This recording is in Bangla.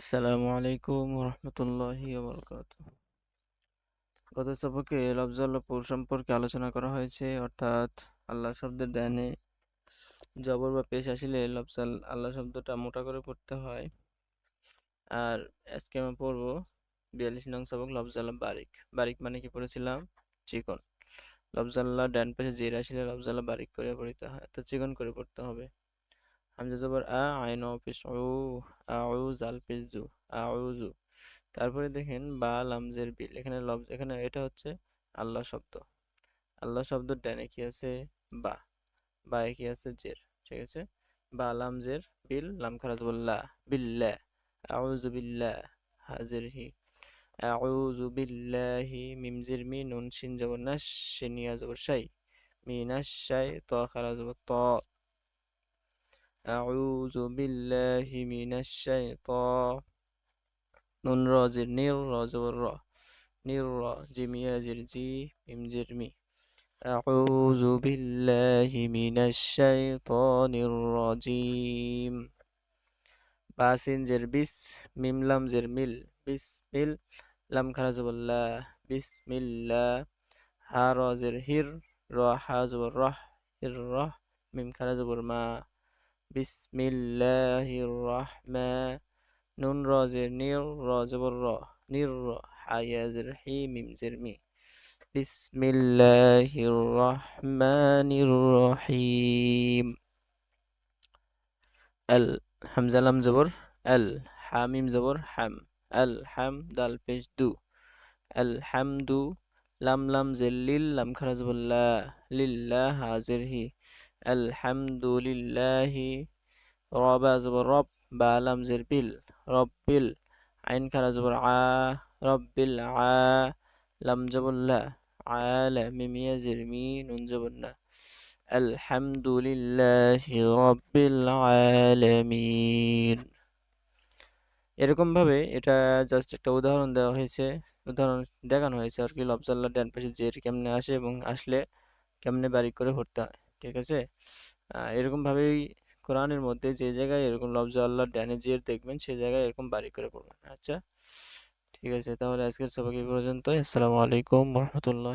আসসালামু আলাইকুম রহমতুল্লাহি গত সবকে লফজাল্লাপুর সম্পর্কে আলোচনা করা হয়েছে, অর্থাৎ আল্লাহ শব্দের ডানে জবর বা পেশ আসলে লফজাল আল্লাহ শব্দটা মোটা করে পড়তে হয়। আর আজকে আমি পড়ব বিয়াল্লিশ নং সবক লফজাল্লাহ বারিক। বারিক মানে কি পড়েছিলাম? চিকন। লফজাল্লাহ ডান পেশে জির আসলে লফজাল্লাহ বারিক করে পড়তে হয়, তো চিকন করে পড়তে হবে। হামজা জবর, আ আইন পেশ ও আউ জাল পেশ জু আউজু তারপরে দেখেন, বা লামজের বিল। এখানে লব এখানে এটা হচ্ছে আল্লাহ শব্দ। আল্লাহ শব্দ ডানে কি আছে? বা। বা কি আছে? জের। ঠিক আছে? বা লামজের বিল, লাম খারাজ বললা বিল্লা, আউযু বিল্লাহ হাজির হি। আউযু বিল্লাহি মিম জির মি, নুন, শিন, জবর না শিনিয়া জবর, শাই। মিনাশ শাই, ত খারাজ ত। أعوذ بالله من الشيطان نون رازر نير رازور نير جيم يازر جي ميم زر مي أعوذ بالله من الشيطان الرجيم. باسين زر بس ميم لم زر ميل بسم ميل لم خرز بالله بسم الله ها را زر هير. را حاز والرح الرح ميم خرز ما. বিসমিল্লাহির রহমান নুন রজের নির রজবর র, নির র হায়াজের হি মিম জের মি। বিসমিল্লাহির রহমানির রহিম। আল হামজা লাম জবর। আল হামিম জবর। হাম আল হাম, দাল, পেশ, দু। আল হামদু লাম লাম জেল্লিল লাম খারাজবুল্লাহ লিল্লাহ হাজির, হি। আলহামদুলিল্লাহি রবা জবর রব বা লাম জের বিল রব্বিল আইন খারা জবর আ রব্বিল আ, লাম জবল্লা আলা মিমিয়া জের মি নুন জবন্না আলহামদুলিল্লাহি রব্বিল আলামিন। এরকমভাবে এটা জাস্ট একটা উদাহরণ দেওয়া হয়েছে। উদাহরণ দেখানো হয়েছে আর কি, লফজাল্লাহ ডান পাশে জের কেমনে আসে এবং আসলে কেমনে বারিক করে পড়তে হয়। ঠিক আছে? এরকমভাবেই কোরআনের মধ্যে যে জায়গায় এরকম লফজ আল্লাহ ড্যানেজিয়ার জিয়ের দেখবেন, সেই জায়গায় এরকম বাড়ি করে পড়বেন। আচ্ছা? ঠিক আছে, তাহলে আজকের সবাইকে পর্যন্ত আসসালামু আলাইকুম রহমতুল্লাহ